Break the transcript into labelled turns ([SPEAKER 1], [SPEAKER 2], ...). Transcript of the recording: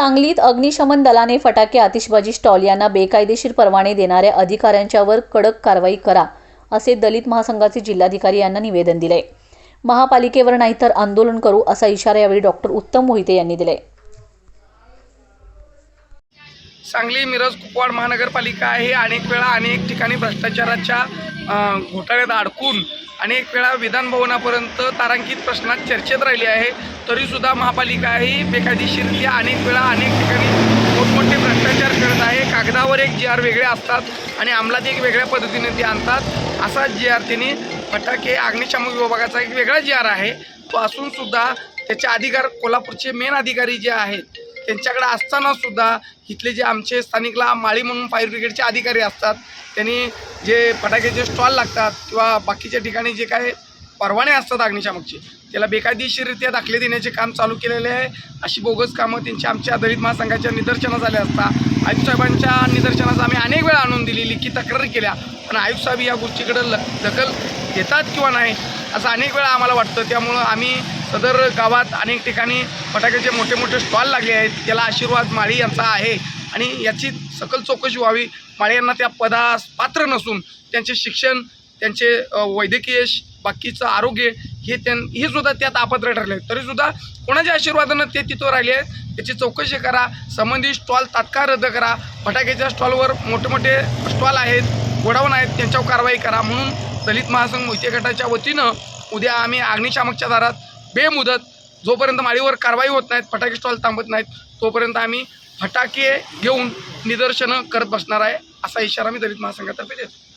[SPEAKER 1] सांगलीत अग्निशमन दलाने फटाके आतिषबाजी स्टॉल यांना बेकायदेशीर परवाने देणाऱ्या अधिकाऱ्यांच्यावर कडक कारवाई करा असे दलित महासंघाचे जिल्हाधिकारी यांना निवेदन दिले. महापालिकेवर नाहीतर आंदोलन करू असा इशारा यावेळी डॉक्टर उत्तम मोहिते यांनी दिले.
[SPEAKER 2] सांगली मिरज कुपवाड महानगरपालिका आहे. अनेक वेळा अनेक ठिकाणी भ्रष्टाचाराच्या घोटाळ्यात अडकून अनेक वेळा विधानभवनापर्यंत तारांकित प्रश्नात चर्चेत राहिली आहे. तरीसुद्धा महापालिका ही बेकायदेशीरित्या अनेक वेळा अनेक ठिकाणी मोठमोठे भ्रष्टाचार करत आहे. कागदावर एक जी आर वेगळे असतात आणि अंमलात एक वेगळ्या पद्धतीने ते आणतात. असा जी आर त्यांनी फटाके अग्निशामक विभागाचा एक वेगळा जी आर आहे. तो असूनसुद्धा त्याचे अधिकार कोल्हापूरचे मेन अधिकारी जे आहेत त्यांच्याकडे असताना सुद्धा इथले जे आमचे स्थानिकला माळी म्हणून फायर ब्रिगेडचे अधिकारी असतात त्यांनी जे फटाक्याचे स्टॉल लागतात किंवा बाकीच्या ठिकाणी जे काय परवाने असतात अग्निशामकचे त्याला बेकायदेशीररित्या दाखले देण्याचे काम चालू केलेले आहे. अशी बोगस कामं त्यांची आमच्या दलित महासंघाच्या निदर्शनास आल्या असता. आयुक्तसाहेबांच्या निदर्शनास आम्ही अनेक वेळा आणून दिली लिखी तक्रारी केल्या. पण आयुक्तसाहेब या गोष्टीकडे ल दखल घेतात किंवा नाही असं अनेक वेळा आम्हाला वाटतं. त्यामुळं आम्ही सदर गावात अनेक ठिकाणी फटाक्याचे मोठे मोठे स्टॉल लागले आहेत. त्याला आशीर्वाद माळी यांचा आहे. आणि याची सकल चौकशी व्हावी. माळी यांना त्या पदास पात्र नसून त्यांचे शिक्षण त्यांचे वैद्यकीय बाकीचं आरोग्य हे त्यां हे सुद्धा त्यात अपात्र ठरले तरीसुद्धा कोणाच्या आशीर्वादानं ते तिथं राहिले आहेत त्याची चौकशी करा. संबंधित स्टॉल तात्काळ रद्द करा. फटाक्याच्या स्टॉलवर मोठे मोठे स्टॉल आहेत गोडाऊन आहेत त्यांच्यावर कारवाई करा. म्हणून दलित महासंघ मोहिते गटाच्या वतीनं उद्या आम्ही अग्निशामकच्या दारात बेमुदत जोपर्यंत माळीवर कारवाई होत नाहीत फटाके स्टॉल थांबत नाहीत तोपर्यंत आम्ही फटाके घेऊन निदर्शनं करत बसणार आहे असा इशारा मी दलित महासंघातर्फे देतो.